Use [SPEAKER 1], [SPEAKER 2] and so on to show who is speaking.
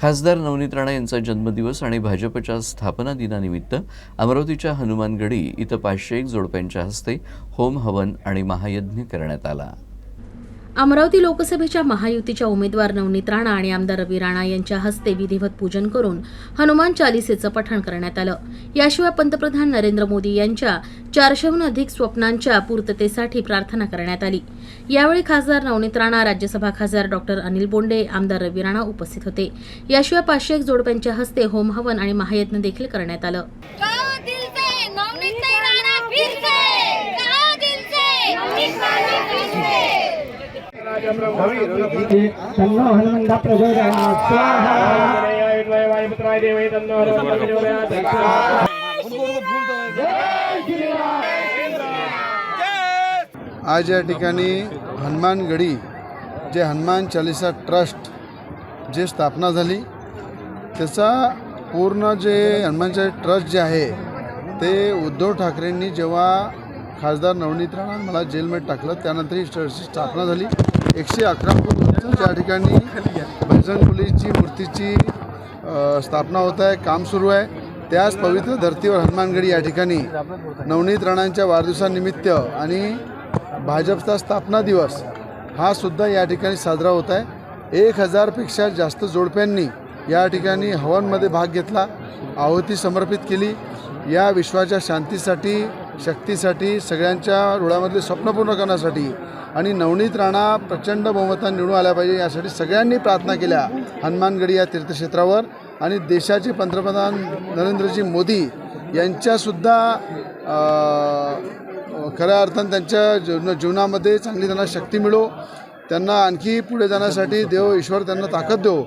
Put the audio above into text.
[SPEAKER 1] खासदार नवनीत राणा यांचा जन्मदिवस आणि भाजपच्या स्थापना दिनानिमित्त अमरावतीच्या हनुमानगडी इथं पाचशे एक जोडप्यांच्या हस्ते होम हवन आणि महायज्ञ करण्यात आला.
[SPEAKER 2] अमरावती लोकसभेच्या महायुतीच्या उमेदवार नवनीत राणा आणि आमदार रवी राणा यांच्या हस्ते विधिवत पूजन करून हनुमान चालिसेचं पठण करण्यात आलं. याशिवाय पंतप्रधान नरेंद्र मोदी यांच्या चारशेहून अधिक स्वप्नांच्या पूर्ततेसाठी प्रार्थना करण्यात आली. यावेळी खासदार नवनीत राणा राज्यसभा खासदार डॉक्टर अनिल बोंडे आमदार रवी राणा उपस्थित होते. याशिवाय पाचशे एक जोडप्यांच्या हस्ते होम हवन आणि महायज्ञ देखील करण्यात आलं.
[SPEAKER 3] तन्नो प्रचोदयात् स्वाहा
[SPEAKER 4] वायुपुत्राय देवै तन्नो प्रचोदयात्
[SPEAKER 5] आज या ठिकाणी हनुमानगडी जे हनुमान चालिसा ट्रस्ट जे स्थापना झाली त्याचा पूर्ण जे हनुमान चालिसा ट्रस्ट जे आहे ते उद्धव ठाकरेंनी जेव्हा खासदार नवनीत राणा मला जेलमध्ये टाकलं त्यानंतर ही ट्रस्टची स्थापना झाली. एकशे अकरा फूट त्या ठिकाणी भजन पोलीसची मूर्तीची स्थापना होत आहे काम सुरू आहे त्याच पवित्र धर्तीवर हनुमानगडी या ठिकाणी नवनीत राणांच्या वाढदिवसानिमित्त आणि भाजपचा स्थापना दिवस हा सुद्धा या ठिकाणी साजरा होत आहे. एक हजारपेक्षा जास्त जोडप्यांनी या ठिकाणी हवनमध्ये भाग घेतला आहुती समर्पित केली. या विश्वाच्या शांतीसाठी शक्तीसाठी सगळ्यांच्या डोळ्यामधले स्वप्न पूर्ण करण्यासाठी आणि नवनीत राणा प्रचंड बहुमतात निवडून आल्या पाहिजे यासाठी सगळ्यांनी प्रार्थना केल्या. हनुमानगडी या तीर्थक्षेत्रावर आणि देशाचे पंतप्रधान नरेंद्रजी मोदी यांच्यासुद्धा खऱ्या अर्थानं त्यांच्या जीवन जीवनामध्ये चांगली त्यांना शक्ती मिळो. त्यांना आणखी पुढे जाण्यासाठी देव ईश्वर त्यांना ताकद देव.